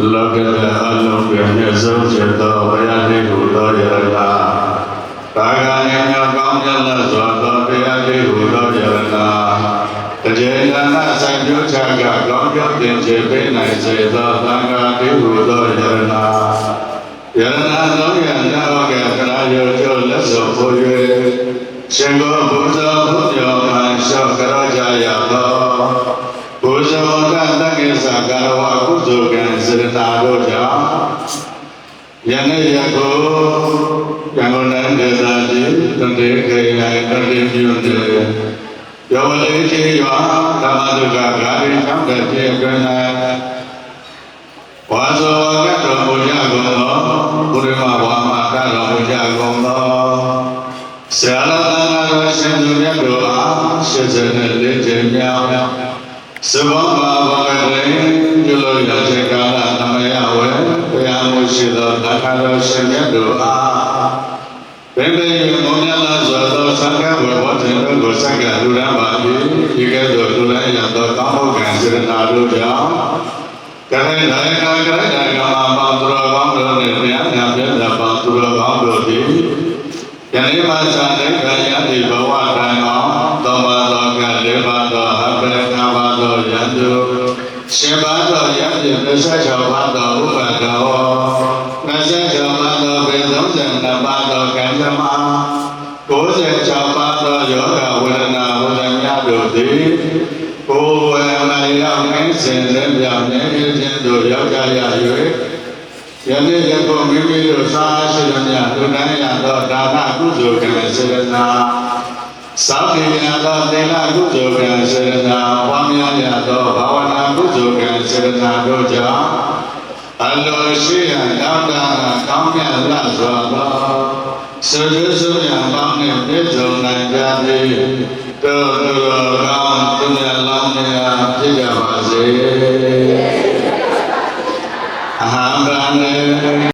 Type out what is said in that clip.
လောကရအလုံးပြည့်မြတ်ဆုံးကျသောဘုရားလေးဟူသောယရနာတာဂာညညကောင်းမြတ်လက်စွာသောတရားလေးဟူသောယရနာတကျေနနာဆိုင်ကျိုးချကကောင်းပြောတင်စေပေးနိုင်စေသောသံဃာလေးဟူသောယရနာယရနာသောယနာဝကကရာယောကျိုးလက်စွာပို့၍ရှင်ကိုဘုရားဘုရားမှလျှောက်ကြ တက္ကိသကာရဝကုသိုလ်ကံစေတနာတို့ကြောင့်ယနေ့ယခုယံကုန်နိုင်ဒေသကြီးတတေခေယတတေပြုနေယောလေးချေရွာဓမ္မဒုက္ခဂါရီချောင်းတဲ့ပြေအတွင်း၌ဝါဇောကတော်မူကြကုန်သောဘုရားမဝါမကတော်မူကြကုန်သောဆရာတော်သံဃာတော်ရှင်သူမြတ်တို့အား84ကြိမ်မြောက် သဘောပါဘာကလေးပြုလို့ရတဲ့ကာလသမယဝေဘုရားမှုရှိသောသက္ကရောရှင်မြတ်တို့အားဘယ်ဘယ်ရမောမြလာသောသောသံဃဝေဘောတင်တို့ကိုစက္ကလူရန်ပါ၏ဒီကဲ့သို့လူရန်ရသောကောင်းမှုကံစေတနာတို့ကြောင့်ကရေနိုင်ကာကရေနိုင်ကမပေါင်းသူတော်ကောင်းတို့နှင့်ဘုရားညာပြည့်စုံပေါင်းသူတော်ကောင်းတို့သည်ယနေ့မှစတဲ့ခရယတိဘဝတန်အောင်သောပါသောကလေးပါသောအပရ ကပါသောယံတုရှင်ပါသောယံတိ26ပါသောဥပဒေ26ပါသောဘေ32ပါသောကံဓမ္မ96ပါသောယောဂဝေဒနာဝေဒနာတို့သည်ကိုယ်ဝေမရောက်နှင်းစင်တဲ့ပြောင်းနေခြင်းတို့ရောက်ကြရ၍ယနေ့ယခုမိမိတို့သာရှိသမျှလူတိုင်းရသောဒါနကုသိုလ်ကံစေရနာသာတိရသောသင်္ဃကုသိုလ်ကံစေရနာ အလိုရှိရတောင်းတကောင်းမြတ်လစွာသောစေတသုညပေါင်းနှင့်ပြည့်စုံနိုင်ကြသည်တို့သူတော်ကောင်းသူမြတ်လောင်းများဖြစ်ကြပါစေအဟံဗန္နေ